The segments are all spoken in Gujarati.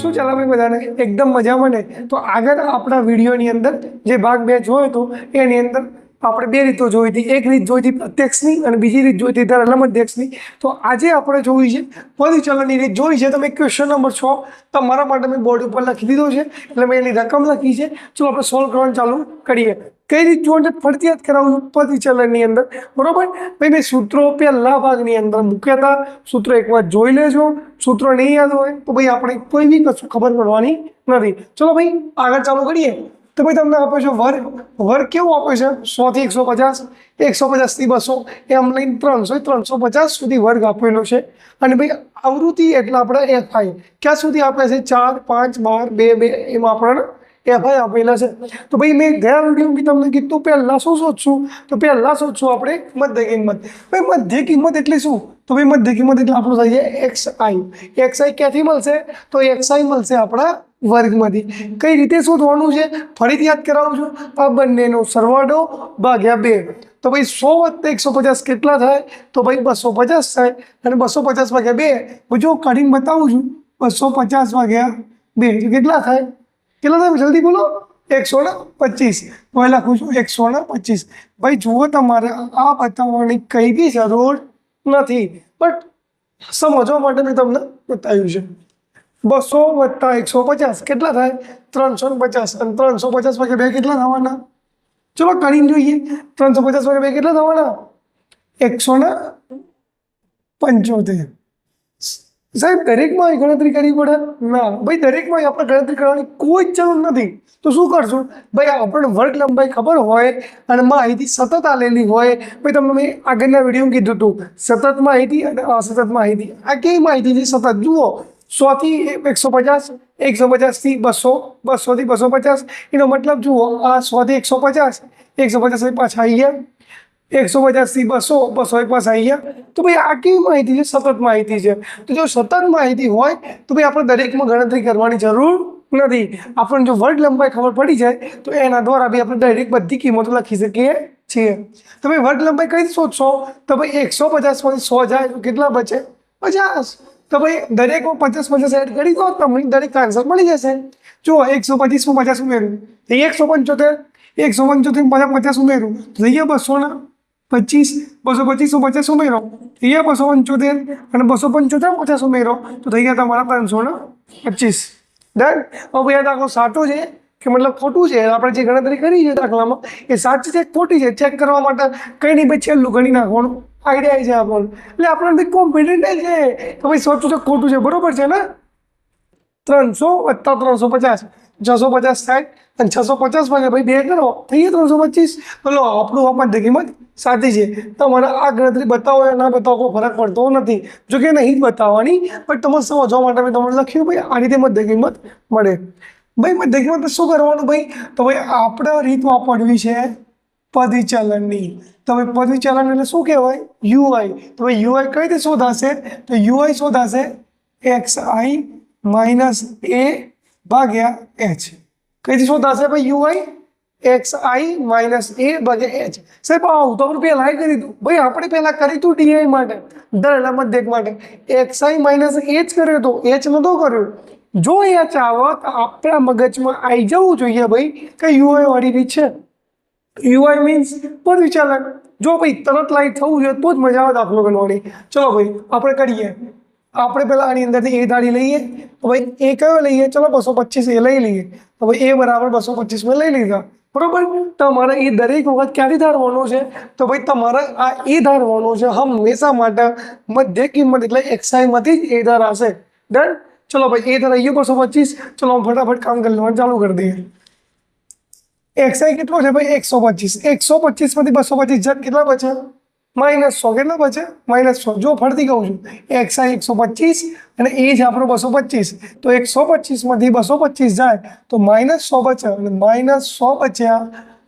શું ચાલે ભાઈ બધાને? એકદમ મજામાં ને તો આગળ આપણા વિડીયોની અંદર જે ભાગ બે જોયો હતો, એની અંદર આપણે બે રીતો જોઈ હતી. એક રીત જોઈ હતી પ્રત્યક્ષની અને બીજી રીત જોઈ હતી ધરાલમધ્યક્ષની તો આજે આપણે જોઈ છે પરિચલનની રીત. જોઈ છે તમે ક્વેશ્ચન નંબર છ. તમારા માટે મેં બોર્ડ ઉપર લખી દીધો છે. એટલે મેં એની રકમ લખી છે. ચલો આપણે સોલ્વ કરવાનું ચાલુ કરીએ. કઈ રીત જોઈને ફરતી યાદ કરાવું છું? ચલણની અંદર. બરોબર? ભાઈ મેં સૂત્રો પહેલા ભાગની અંદર મૂક્યા હતા. સૂત્રો એકવાર જોઈ લેજો. સૂત્રો નહીં યાદ હોય તો ભાઈ આપણે કોઈ બી કશું ખબર પડવાની નથી. ચલો ભાઈ, આગળ ચાલુ કરીએ. તો ભાઈ તમને આપે છે વર્ગ વર્ગ કેવું આપે છે? સોથી એકસો પચાસ. એકસો પચાસથી બસો. એમ લઈને ત્રણસો ત્રણસો પચાસ સુધી વર્ગ આપેલો છે. અને ભાઈ, આવૃત્તિ એટલે આપણે એફઆઈ ક્યાં સુધી આપે છે? ચાર, પાંચ, બાર, બે બે. એમાં આપણને એફઆઈ આપેલા છે. તો ભાઈ, મેં ગયા વિડીયોમાં તમને કીધું, પહેલાં શું શોધશું? તો પહેલાં શોધશું આપણે મધ્ય કિંમત. ભાઈ, મધ્ય કિંમત એટલે શું? તો ભાઈ, મધ્ય કિંમત એટલે આપણું થાય છે એક્સ આઈ એક્સ આઈ ક્યાંથી મળશે? તો એક્સ આઈ મળશે આપણા વર્ગમાંથી. કઈ રીતે શોધવાનું છે? ફરીથી યાદ કરાવું છું. આ બંનેનો સરવાળો ભાગ્યા બે. તો ભાઈ, સો વત્તા એકસો પચાસ કેટલા થાય? તો ભાઈ, બસો પચાસ થાય. અને બસો પચાસ ભાગ્યા બે. હું જો કાઢીને બતાવું છું, બસો પચાસ ભાગ્યા બે કેટલા થાય? કેટલા સાહેબ જલ્દી બોલો. એકસો ને પચીસ. તો એ લખું છું એકસો ને પચીસ. ભાઈ, જુઓ તમારે આ બતાવવાની કઈ બી જરૂર નથી. બટ સમજવા માટે મેં તમને બતાવ્યું છે. બસો વત્તા એકસો પચાસ. કેટલા થાય? ત્રણસો ને પચાસ. અને ત્રણસો પચાસ વાગે બે કેટલા થવાના? ચલો કરીને જોઈએ. ત્રણસો પચાસ વાગે બે કેટલા થવાના? એકસો ને પંચોતેર. સાહેબ, દરેકમાં ગણતરી કરવી પડે? ના. ભાઈ, દરેકમાં આપણે ગણતરી કરવાની કોઈ જ જરૂર નથી. તો શું કરશું? ભાઈ આપણને વર્ગ લંબાઈ ખબર હોય અને માહિતી સતત આલેલી હોય. ભાઈ, તમને મેં આગળના વીડિયો કીધું હતું સતત માહિતી અને અસતત માહિતી આ કેવી માહિતી છે સતત? જુઓ. સોથી એકસો પચાસ, એકસો પચાસથી બસો, બસોથી બસો પચાસ. એનો મતલબ જુઓ, આ સોથી એકસો પચાસ એકસો પચાસ પાછા આવી ગયા એકસો પચાસથી બસો બસો એક પાસ ગયા. તો ભાઈ આ કેવી માહિતી છે? સતત માહિતી છે. તો જો સતત માહિતી હોય, તો ભાઈ આપણે દરેકમાં ગણતરી કરવાની જરૂર નથી. આપણને જો વર્ગ લંબાઈ ખબર પડી જાય, તો એના દ્વારા બી આપણે ડાયરેક્ટ બધી કિંમતો લખી શકીએ છીએ. તમે વર્ગ લંબાઈ કઈ શોધશો? તો ભાઈ એકસો પચાસમાંથી સો જાય, તો કેટલા બચે? પચાસ. તો ભાઈ દરેકમાં પચાસ પચાસ એડ કરી દો તમને દરેક આન્સર મળી જશે. જો એકસો પચીસમાં પચાસ ઉમેરું એકસો પંચોતેર એકસો પંચોતેર પચાસ પચાસ ઉમેરું તો થઈ ગયા બસો ને. પચીસ, બસો પચીસો પચાસ ઉમેરો. ગયા બસો પંચોતેર અને બસો પંચોતેર પચાસ ઉમેરો. તો થઈ ગયા તમારા ત્રણસો ને પચીસ. ડન હવે આ દાખલો સાચો છે કે મતલબ ખોટું છે? આપણે જે ગણતરી કરી છે દાખલામાં, એ સાચી છે ખોટી છે? ચેક કરવા માટે કંઈ નહીં, ભાઈ છેલ્લું ગણી નાખવાનું. આઈડિયા છે આપણને એટલે આપણને કોમ્પિટન્ટ છે. કે ભાઈ સાચું છે ખોટું છે? બરોબર છે ને? ત્રણસો વત્તા ત્રણસો પચાસ. છસો પચાસ થાય. અને છસો પચાસ ભાગે ભાઈ, બે કરો થઈ ગયા ત્રણસો પચીસ. તો લો આપણું મધ્ય કિંમત સાચી છે. તમારે આ ગણતરી બતાવો યા ના બતાવો, કોઈ ફરક પડતો નથી. જો કે નહીં જ બતાવવાની, પણ તમે સમજવા માટે મેં તમને લખ્યું ભાઈ, આ રીતે મધ્ય કિંમત મળે. ભાઈ, મધ્ય કિંમત શું કરવાનું ભાઈ? તો ભાઈ, આપણે રીત વાપરવી છે પદિચલનની તો ભાઈ પદચલન એટલે શું કહેવાય? યુઆઈ. તો ભાઈ, યુઆઈ કઈ રીતે શોધાશે? તો યુઆઈ શોધાશે એક્સ આઈ માઇનસ એ ભાગ્યા એચ. કઈ શું થશે ભાઈ? U I X I minus A ભાગ્યા એચ સાહેબ આવું તો આપણે પહેલાં કરી દીધું. ભાઈ, આપણે પહેલાં કરી હતું ડીઆઈ માટે. દરડા મધ્યક માટે. એક્સ આઈ માઇનસ એ જ કર્યો હતો એચ નહોતો કર્યો. જો એચ આવો તો આપણા મગજમાં આવી જવું જોઈએ ભાઈ, કે યુઆઈ વાળી રીત છે. યુઆઈ મીન્સ પર વિચારક જો ભાઈ, તરત લાઈટ થવું જોઈએ, તો જ મજા આવે દાખલો ગણવાની ચલો ભાઈ, આપણે કરીએ. આપણે પહેલાં આની અંદરથી એ ધારી લઈએ. ભાઈ એ કયો લઈએ? ચલો બસો પચીસ એ લઈ લઈએ. તો એ બરાબર બસો પચીસમાં લઈ લીધા. બરોબર? તમારે એ દરેક વખત ક્યાંથી ધારવાનું છે? તો ભાઈ તમારે આ એ ધારવાનું છે હંમેશા માટે મધ્ય કિંમત એટલે એક્સાઈમાંથી જ એ ધાર હશે ડન ચલો ભાઈ, એ ધાર આવીએ બસો પચીસ. ચલો ફટાફટ કામ કરી લેવાનું ચાલુ કરી દઈએ. એક્સઆઈ કેટલો છે ભાઈ? એકસો પચીસ. એકસો પચીસમાંથી બસો પચીસ જત કેટલા બચે? માઇનસ સો કેટલા બચે? માઇનસ સો. જો ફરતી કહું છું એક્સઆઈ એકસો પચીસ અને એ જ આપણો બસો પચીસ. તો એકસો પચીસમાંથી બસો પચીસ જાય, તો માઇનસ સો બચે અને માઇનસ સો બચ્યા.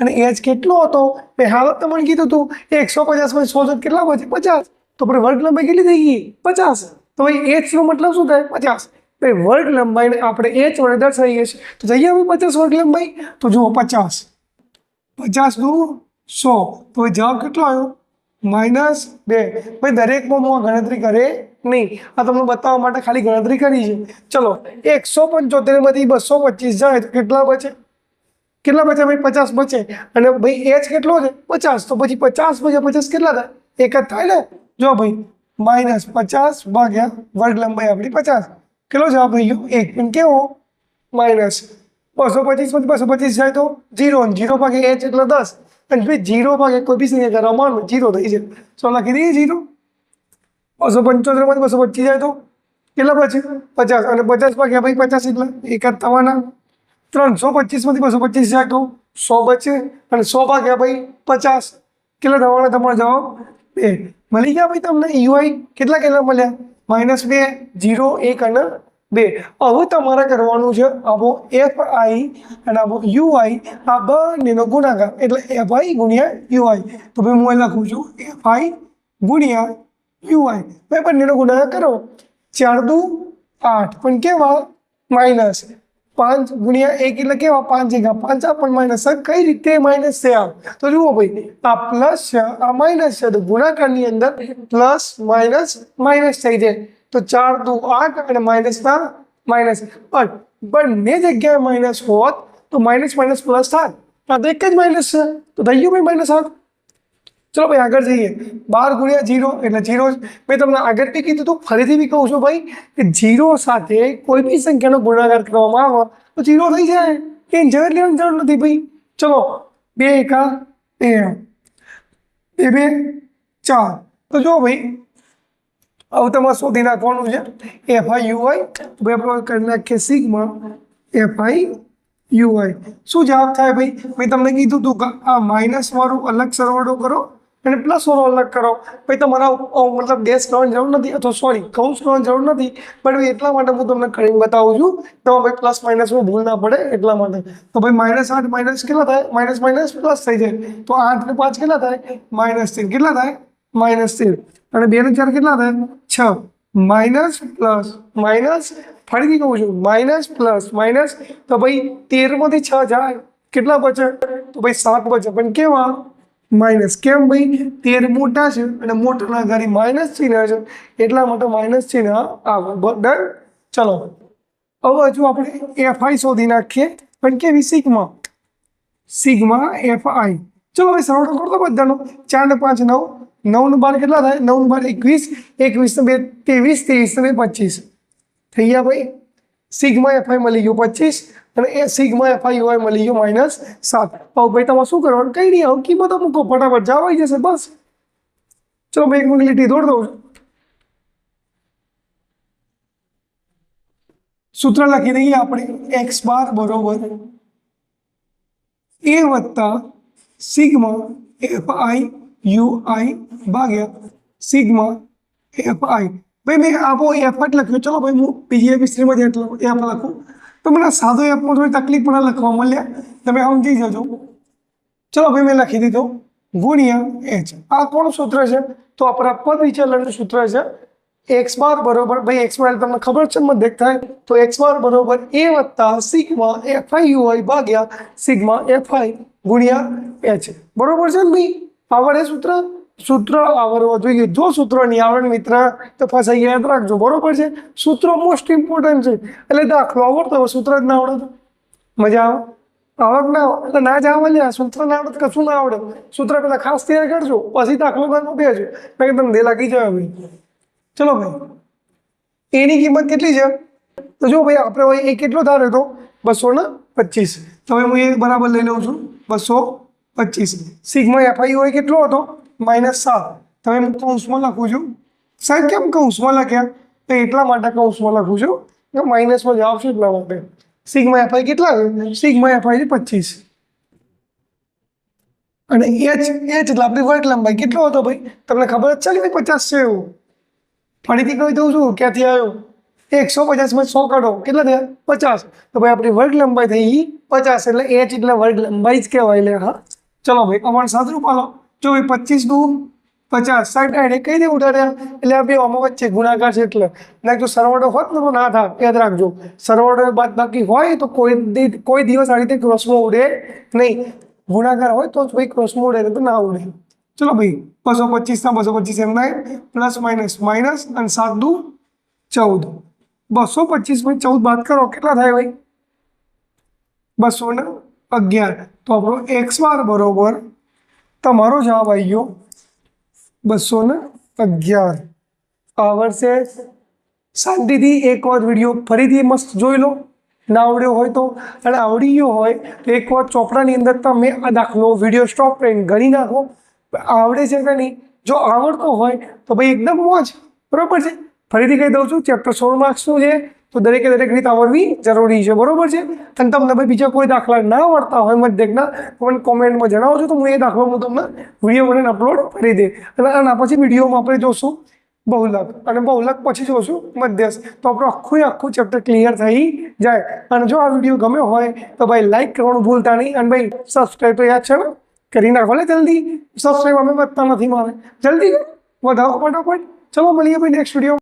અને એજ કેટલો હતો? મેં હાલત તમને કીધું હતું એકસો પચાસમાંથી સો કેટલા બચે? પચાસ. તો આપણે વર્ગ લંબાઈ કેટલી થઈ ગઈ? પચાસ. તો ભાઈ એચનો મતલબ શું થાય? પચાસ. ભાઈ વર્ગ લંબાઈને આપણે એચ વડે દર્શાવીએ છીએ. તો જઈએ હવે પચાસ વર્ગ લંબાઈ? તો જુઓ, પચાસ. પચાસ દુ સો. તો જવાબ કેટલો આવ્યો? માઇનસ બે. ભાઈ, દરેકમાં હું ગણતરી કરે નહીં. આ તમને બતાવવા માટે ખાલી ગણતરી કરી છે. ચલો, એકસો પંચોતેરમાંથી બસો પચીસ જાય તો કેટલા બચે? કેટલા બચે ભાઈ? પચાસ બચે. અને ભાઈ, એચ કેટલો છે? પચાસ. તો પછી પચાસ બચે પચાસ કેટલા થાય? એક જ થાય ને? જો ભાઈ માઇનસ પચાસ ભાગ્યા વર્ગ લંબાઈ આપણી પચાસ. કેટલો જવાબ થઈ ગયો? એક પણ કેવો? માઇનસ બસો પચીસમાંથી બસો પચીસ જાય તો જીરો જીરો ભાગે એચ એટલે દસ. અને ભાઈ જીરો ભાગે કોઈ બી સંખ્યા કરવામાં જીરો થઈ જાય. તો લખી દઈએ જીરો. બસો પંચોતેરમાંથી બસો પચીસ જાય તો કેટલા પછી પચાસ. અને પચાસ ભાગ્યા ભાઈ પચાસ એટલે એક જ થવાના. ત્રણસો પચીસમાંથી બસો પચીસ જાય તો સો બચે. અને સો ભાગ્યા ભાઈ પચાસ. કેટલા થવાના તમારો જવાબ? બે. મળી ગયા ભાઈ તમને? યુઆઈ કેટલા કેટલા મળ્યા? માઇનસ બે, જીરો, એક અને બે. હવે તમારે કરવાનું છે આવો એફ આઈ અને આવો યુઆઈ આ બંનેનો ગુણાકાર. એટલે એફ આઈ ગુણ્યા યુઆઈ તો ભાઈ હું લખું છું એફ આઈ ગુણ્યા યુઆઈ ભાઈ બંનેનો ગુણાકાર કરો. ચાર દુ આઠ. પણ કેવા? માઇનસ પાંચ ગુણ્યા એક. એટલે કેવા? પાંચ એકા. પાંચ પણ માઇનસ કઈ રીતે માઇનસ છે આ? તો જુઓ ભાઈ, આ પ્લસ છે, આ માઇનસ છે. તો ગુણાકારની અંદર પ્લસ માઇનસ માઇનસ થઈ જાય. તો ચાર દુ આઠ અને માઇનસના માઇનસ પણ બંને જગ્યાએ માઇનસ હોત તો માઇનસ માઇનસ પ્લસ થાત આ તો એક જ માઇનસ છે. તો થઈ ગયું ભાઈ માઇનસ આઠ. ચલો ભાઈ આગળ જઈએ. બાર ગુણ્યા જીરો એટલે જીરો મેં તમને આગળ બી કીધું હતું ફરીથી બી કહું છું ભાઈ કે જીરો સાથે કોઈ બી સંખ્યાનો ગુણાકાર કરવામાં આવે તો જીરો થઈ જાય. જવાબ લેવાની જરૂર નથી ભાઈ. ચલો, બે એકા બે બે બે ચાર. તો જો ભાઈ હવે તમારે શોધી નાખવાનું છે. એફ આઈ યુઆઈ ભાઈ આપણે કરી નાખીએ સિગમાં એફ આઈ યુઆઈ શું જવાબ થાય ભાઈ? મેં તમને કીધું હતું કે આ માઇનસ વાળું અલગ સરવાળો કરો અને પ્લસ વાળો અલગ કરો. ભાઈ, તમારા મતલબ ડેશ કરવાની જરૂર નથી, અથવા સોરી કૌશ કરવાની જરૂર નથી, પણ એટલા માટે હું તમને કરીને બતાવું છું. તો ભાઈ પ્લસ માઇનસમાં ભૂલ ના પડે એટલા માટે. તો ભાઈ માઇનસ આઠ માઇનસ કેટલા થાય? માઇનસ માઇનસ પ્લસ થઈ જાય. તો આઠ ને પાંચ કેટલા થાય? માઇનસ તેર. કેટલા થાય? માઇનસ તેર. અને બે ને ચાર કેટલા થાય? છ માઇનસ પ્લસ માઇનસ ફરીથી કહું છું માઇનસ પ્લસ માઇનસ તો ભાઈ તેરમાંથી છ જાય, કેટલા બચે? તો ભાઈ સાત બચે. પણ કેવા? માઇનસ કેમ ભાઈ? તેર મોટા છે અને મોટાના ઘરે માઇનસ ચિહ્ન છે. એટલા માટે માઇનસ ચિહ્ન આવે. ડન? ચલો. હવે હજુ આપણે એફઆઈ શોધી નાખીએ. પણ કેવી? સિગ્મા. સિગ્મા એફઆઈ ચલો હવે સરવાળો કરતો બધાનો. ચાર ને પાંચ, નવ. નવ ને બાર કેટલા થાય નવ ને બાર એકવીસ એકવીસ ને બે ત્રેવીસ ત્રેવીસ ને બે પચીસ થઈ ગયા ભાઈ સિગ્મા એફઆઈ મળી ગયું પચીસ અને એ સિગ્મા એફઆઈ યુઆઈ મળી ગયું માઇનસ સાત હવે ભાઈ તમારે શું કરવાનું કંઈ નહીં હવે કિંમતો મૂકો ફટાફટ જવાઈ જશે બસ ચલો ભાઈ એક મિનિટ લીટી દોડ દઉં છું સૂત્ર લખી દઈએ આપણે એક્સ બાર બરોબર એ વત્તા sigma F I U I ભાગ્યા સિગ્મા એફ આઈ ભાઈ મેં આપો એફ જ લખ્યો ચલો ભાઈ હું બીજી એપિસ્ટ્રીમાં જ એટલો એફ લખું તો મને સાદો એફમાં થોડી તકલીફ પણ લખવા મળ્યા તમે સમજી જજો ચલો ભાઈ મેં લખી દીધો ગુણ્યા એચ આ કોણ સૂત્ર છે તો આપણા પદ વિચલનનું સૂત્ર છે એક્સ બાર બરોબર ભાઈ એક્સ બાર તમને ખબર છે મને દેખાય તો એક્સ બાર બરોબર એ વત્તા sigma F I U I ભાગ્યા સિગ્મા એફ આઈ ગુણ્યા એચ બરોબર છે ને ભાઈ આવડે સૂત્ર સૂત્ર આવડવો જોઈએ. જો સૂત્ર નહીં આવડે મિત્ર, તો ફસાઈ યાદ રાખજો, બરોબર છે? સૂત્રો મોસ્ટ ઇમ્પોર્ટન્ટ છે. એટલે દાખલો આવડતો હવે સૂત્ર જ ના આવડે મજા આવે? આવક ના એટલે ના જ આવે લ્યા, સૂત્ર ના આવડે કશું ના આવડે. સૂત્ર પેલા ખાસ તૈયાર કરજો, પછી દાખલો કરવા બેસજો. મેં તમને દે લાગી જાય ભાઈ ચલો ભાઈ, એની કિંમત કેટલી છે? તો જો ભાઈ, આપણે એ કેટલો ધાર્યો તો બસો ને પચીસ. તો હવે હું એ બરાબર લઈ લઉં છું. બસો પચીસ સિગ્મા એફઆઈ હોય કેટલો હતો માઇનસ સાત. તો હવે હું કૌંસમાં લખું છું. સાહેબ, કેમ કૌંસમાં લખ્યા? તો એટલા માટે કૌંસમાં લખું છું કે માઇનસમાં જવાબ છે એટલા માટે? સિગ્મા એફઆઈ કેટલા સિગ્મા એફઆઈ પચીસ. અને એચ એચ એટલે આપણી વર્ગ લંબાઈ કેટલો હતો ભાઈ? તમને ખબર જ છે કે ભાઈ પચાસ છે એવું. ફરીથી કહી દઉં છું, ક્યાંથી આવ્યો? એકસો પચાસમાં સો કાઢો. કેટલા થયા? પચાસ. તો ભાઈ, આપણી વર્ગ લંબાઈ થઈ ગઈ પચાસ એટલે એચ એટલે વર્ગ લંબાઈ જ કહેવાય એટલે હા. ચલો ભાઈ અમારે સાદરૂપ આલો. જો ભાઈ પચીસ દુ પચાસ, સાઠ, આઠ કઈ રીતે ઉડાડ્યા એટલે આ બે અમો વચ્ચે ગુણાકાર છે એટલે. ના, જો સરવાળો હોત ને તો ના થાય યાદ રાખજો. સરવાળો બાદ બાકી હોય તો કોઈ કોઈ દિવસ આ રીતે ક્રોસમાં ઉડે નહીં. ગુણાકાર હોય તો ભાઈ ક્રોસમાં ઉડે તો ના ઉડે. ચલો ભાઈ, બસો પચીસના બસો પચીસ એમ થાય. પ્લસ, માઇનસ માઇનસ અને સાત દુ ચૌદ. બસો પચીસમાં ચૌદ બાદ કરો, કેટલા થાય ભાઈ? બસો ને અગિયાર. તો આપણો એક્સ બાર બરોબર તમારો જવાબ આવી ગયો બસો ને અગિયાર. આવડશે શાંતિથી એક વાર વીડિયો ફરીથી મસ્ત જોઈ લો. ના આવડ્યો હોય તો, અને આવડી ગયો હોય તો એક વાર ચોપડાની અંદર તમે આ દાખલો વીડિયો સ્ટોપ કરીને ગણી નાખો. આવડે છે કે નહીં? જો આવડતો હોય તો ભાઈ એકદમ મોજ. બરાબર છે? ફરીથી કહી દઉં છું, ચેપ્ટર સોળ માર્ક્સનું છે? તો દરેકે દરેક રીત આવડવી જરૂરી છે. બરોબર છે? અને તમને ભાઈ બીજા કોઈ દાખલા ના આવડતા હોય મધ્યકના તો મને કોમેન્ટમાં જણાવજો. તો હું એ દાખલો હું તમને વીડિયો બનાવીને અપલોડ કરી દે અને આના પછી વિડીયોમાં આપણે જોશું બહુલક. અને બહુલક પછી જોશું મધ્યસ્થ. તો આપણું આખું આખું ચેપ્ટર ક્લિયર થઈ જાય. અને જો આ વીડિયો ગમ્યો હોય, તો ભાઈ લાઈક કરવાનું ભૂલતા નહીં. અને ભાઈ સબસ્ક્રાઈબ તો યાદ છે ને? કરી નાખો લે જલ્દી. સબસ્ક્રાઈબ અમે વધતા નથી મારે. જલ્દી વધારો ફટાફટ. ચલો, મળીએ ભાઈ નેક્સ્ટ વીડિયો